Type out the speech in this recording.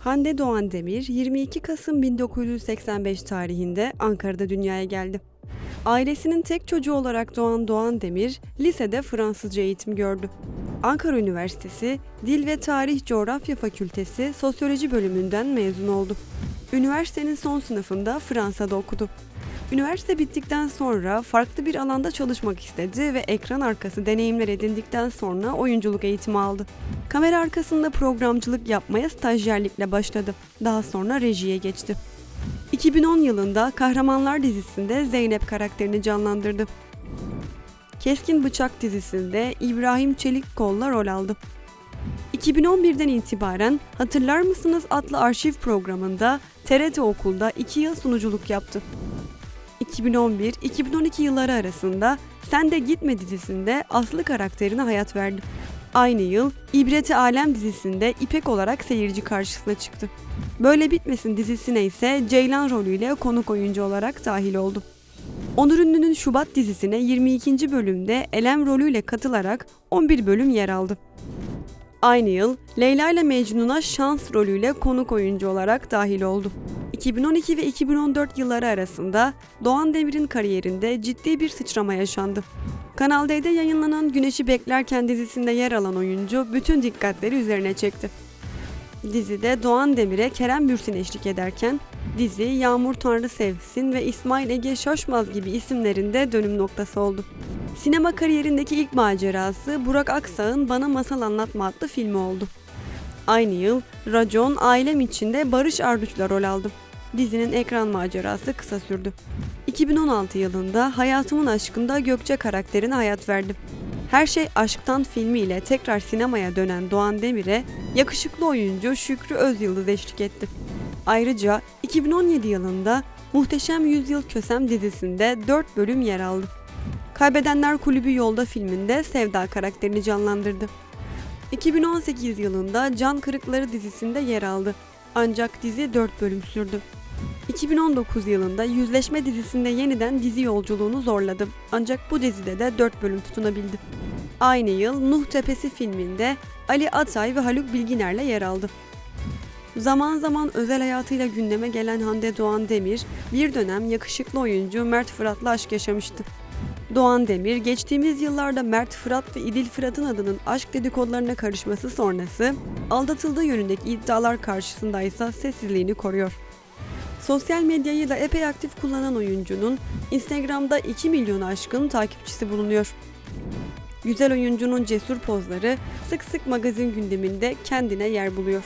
Hande Doğan Demir 22 Kasım 1985 tarihinde Ankara'da dünyaya geldi. Ailesinin tek çocuğu olarak doğan Doğan Demir, lisede Fransızca eğitim gördü. Ankara Üniversitesi Dil ve Tarih Coğrafya Fakültesi Sosyoloji bölümünden mezun oldu. Üniversitenin son sınıfında Fransa'da okudu. Üniversite bittikten sonra farklı bir alanda çalışmak istedi ve ekran arkası deneyimler edindikten sonra oyunculuk eğitimi aldı. Kamera arkasında programcılık yapmaya stajyerlikle başladı. Daha sonra rejiye geçti. 2010 yılında Kahramanlar dizisinde Zeynep karakterini canlandırdı. Keskin Bıçak dizisinde İbrahim Çelikkol'la rol aldı. 2011'den itibaren Hatırlar mısınız adlı arşiv programında TRT Okul'da 2 yıl sunuculuk yaptı. 2011-2012 yılları arasında Sen de Gitme dizisinde Aslı karakterine hayat verdi. Aynı yıl İbreti Alem dizisinde İpek olarak seyirci karşısına çıktı. Böyle Bitmesin dizisine ise Ceylan rolüyle konuk oyuncu olarak dahil oldu. Onur Ünlü'nün Şubat dizisine 22. bölümde Elem rolüyle katılarak 11 bölüm yer aldı. Aynı yıl Leyla ile Mecnun'a Şans rolüyle konuk oyuncu olarak dahil oldu. 2012 ve 2014 yılları arasında Doğan Demir'in kariyerinde ciddi bir sıçrama yaşandı. Kanal D'de yayınlanan Güneşi Beklerken dizisinde yer alan oyuncu bütün dikkatleri üzerine çekti. Dizide Doğan Demir'e Kerem Bürsin eşlik ederken dizi Yağmur Tanrı Sevsin ve İsmail Ege Şaşmaz gibi isimlerinde dönüm noktası oldu. Sinema kariyerindeki ilk macerası Burak Aksağ'ın Bana Masal Anlatma adlı filmi oldu. Aynı yıl Racon Ailem içinde Barış Arduç'la rol aldı. Dizinin ekran macerası kısa sürdü. 2016 yılında Hayatımın Aşkında Gökçe karakterine hayat verdi. Her Şey Aşktan filmiyle tekrar sinemaya dönen Doğan Demir'e yakışıklı oyuncu Şükrü Özyıldız eşlik etti. Ayrıca 2017 yılında Muhteşem Yüzyıl Kösem dizisinde 4 bölüm yer aldı. Kaybedenler Kulübü Yolda filminde Sevda karakterini canlandırdı. 2018 yılında Can Kırıkları dizisinde yer aldı. Ancak dizi 4 bölüm sürdü. 2019 yılında Yüzleşme dizisinde yeniden dizi yolculuğunu zorladı. Ancak bu dizide de 4 bölüm tutunabildi. Aynı yıl Nuh Tepesi filminde Ali Atay ve Haluk Bilginer'le yer aldı. Zaman zaman özel hayatıyla gündeme gelen Hande Doğan Demir, bir dönem yakışıklı oyuncu Mert Fırat'la aşk yaşamıştı. Doğan Demir, geçtiğimiz yıllarda Mert Fırat ve İdil Fırat'ın adının aşk dedikodularına karışması sonrası, aldatıldığı yönündeki iddialar karşısında ise sessizliğini koruyor. Sosyal medyayı da epey aktif kullanan oyuncunun Instagram'da 2 milyon aşkın takipçisi bulunuyor. Güzel oyuncunun cesur pozları sık sık magazin gündeminde kendine yer buluyor.